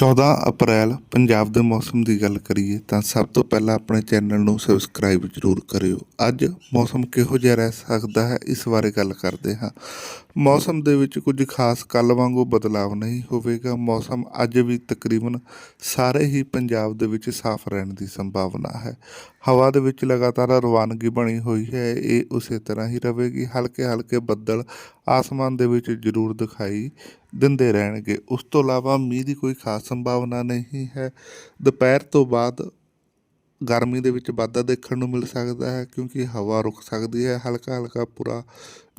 14 ਅਪ੍ਰੈਲ ਪੰਜਾਬ ਦੇ ਮੌਸਮ ਦੀ ਗੱਲ ਕਰੀਏ ਤਾਂ ਸਭ ਤੋਂ ਪਹਿਲਾਂ ਆਪਣੇ ਚੈਨਲ ਨੂੰ ਸਬਸਕ੍ਰਾਈਬ ਜ਼ਰੂਰ ਕਰਿਓ। ਅੱਜ ਮੌਸਮ ਕਿਹੋ ਜਿਹਾ ਰਹਿ ਸਕਦਾ ਹੈ ਇਸ ਬਾਰੇ ਗੱਲ ਕਰਦੇ ਹਾਂ। ਮੌਸਮ ਦੇ ਵਿੱਚ ਕੁਝ ਖਾਸ ਕੱਲ ਵਾਂਗੂ ਬਦਲਾਵ ਨਹੀਂ ਹੋਵੇਗਾ। ਮੌਸਮ ਅੱਜ ਵੀ ਤਕਰੀਬਨ ਸਾਰੇ ਹੀ ਪੰਜਾਬ ਦੇ ਵਿੱਚ ਸਾਫ਼ ਰਹਿਣ ਦੀ ਸੰਭਾਵਨਾ ਹੈ। ਹਵਾ ਦੇ ਵਿੱਚ ਲਗਾਤਾਰ ਰਵਾਨਗੀ ਬਣੀ ਹੋਈ ਹੈ। ਇਹ ਉਸੇ ਤਰ੍ਹਾਂ ਹੀ ਰਹੇਗੀ। ਹਲਕੇ ਹਲਕੇ ਬੱਦਲ ਆਸਮਾਨ ਦੇ ਵਿੱਚ ਜ਼ਰੂਰ ਦਿਖਾਈ ਦਿੰਦੇ ਰਹਿਣਗੇ। ਉਸ ਤੋਂ ਇਲਾਵਾ ਮੀਂਹ ਦੀ ਕੋਈ ਖਾਸ ਸੰਭਾਵਨਾ ਨਹੀਂ ਹੈ। ਦੁਪਹਿਰ ਤੋਂ ਬਾਅਦ ਗਰਮੀ ਦੇ ਵਿੱਚ ਵਾਧਾ ਦੇਖਣ ਨੂੰ ਮਿਲ ਸਕਦਾ ਹੈ ਕਿਉਂਕਿ ਹਵਾ ਰੁਕ ਸਕਦੀ ਹੈ। ਹਲਕਾ ਹਲਕਾ ਪੂਰਾ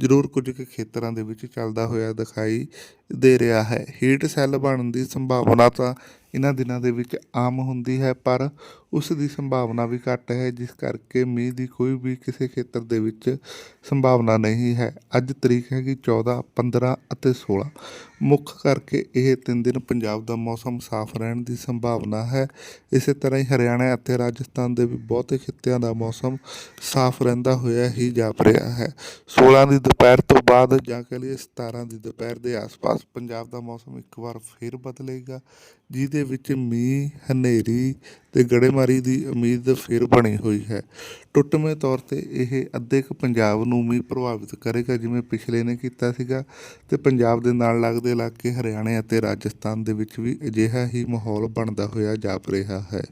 ਜ਼ਰੂਰ ਕੁਝ ਕੁ ਖੇਤਰਾਂ ਦੇ ਵਿੱਚ ਚੱਲਦਾ ਹੋਇਆ ਦਿਖਾਈ ਦੇ ਰਿਹਾ ਹੈ। ਹੀਟ ਸੈੱਲ ਬਣਨ ਦੀ ਸੰਭਾਵਨਾ ਤਾਂ ਇਹਨਾਂ ਦਿਨਾਂ ਦੇ ਵਿੱਚ ਆਮ ਹੁੰਦੀ ਹੈ, ਪਰ ਉਸ ਦੀ ਸੰਭਾਵਨਾ ਵੀ ਘੱਟ ਹੈ, ਜਿਸ ਕਰਕੇ ਮੀਂਹ ਦੀ ਕੋਈ ਵੀ ਕਿਸੇ ਖੇਤਰ ਦੇ ਵਿੱਚ ਸੰਭਾਵਨਾ ਨਹੀਂ ਹੈ। ਅੱਜ ਤਰੀਕ ਹੈਗੀ 14 15 ਅਤੇ 16 ਮੁੱਖ ਕਰਕੇ ਇਹ ਤਿੰਨ ਦਿਨ ਪੰਜਾਬ ਦਾ ਮੌਸਮ ਸਾਫ਼ ਰਹਿਣ ਦੀ ਸੰਭਾਵਨਾ ਹੈ। ਇਸੇ ਤਰ੍ਹਾਂ ਹੀ ਹਰਿਆਣਾ ਅਤੇ ਰਾਜਸਥਾਨ ਦੇ ਵੀ ਬਹੁਤੇ ਖਿੱਤਿਆਂ ਦਾ ਮੌਸਮ ਸਾਫ਼ ਰਹਿੰਦਾ ਹੋਇਆ ਹੀ ਜਾਪ ਰਿਹਾ ਹੈ। 16 ਦੀ ਦੁਪਹਿਰ ਤੋਂ ਬਾਅਦ ਜਾਂ ਕਹ ਲਈਏ 17 ਦੀ ਦੁਪਹਿਰ ਦੇ ਆਸ-ਪਾਸ ਪੰਜਾਬ ਦਾ ਮੌਸਮ ਇੱਕ ਵਾਰ ਫਿਰ ਬਦਲੇਗਾ, ਜਿਹਦੇ ਵਿੱਚ ਮੀਂਹ, ਹਨੇਰੀ ਤੇ ਗੜੇਮਾਰੀ ਦੀ ਉਮੀਦ ਫਿਰ ਬਣੀ ਹੋਈ ਹੈ। ਟੁੱਟਵੇਂ ਤੌਰ ਤੇ ਇਹ ਅੱਧੇ ਕੁ ਪੰਜਾਬ ਨੂੰ ਮੀਂਹ ਪ੍ਰਭਾਵਿਤ ਕਰੇਗਾ, ਜਿਵੇਂ ਪਿਛਲੇ ਨੇ ਕੀਤਾ ਸੀਗਾ ਤੇ ਪੰਜਾਬ ਦੇ ਨਾਲ ਲੱਗਦੇ ਇਲਾਕੇ ਹਰਿਆਣੇ ਅਤੇ ਰਾਜਸਥਾਨ ਦੇ ਵਿੱਚ ਵੀ ਅਜਿਹਾ ਹੀ ਮਾਹੌਲ ਬਣਦਾ ਹੋਇਆ ਜਾਪ ਰਿਹਾ ਹੈ।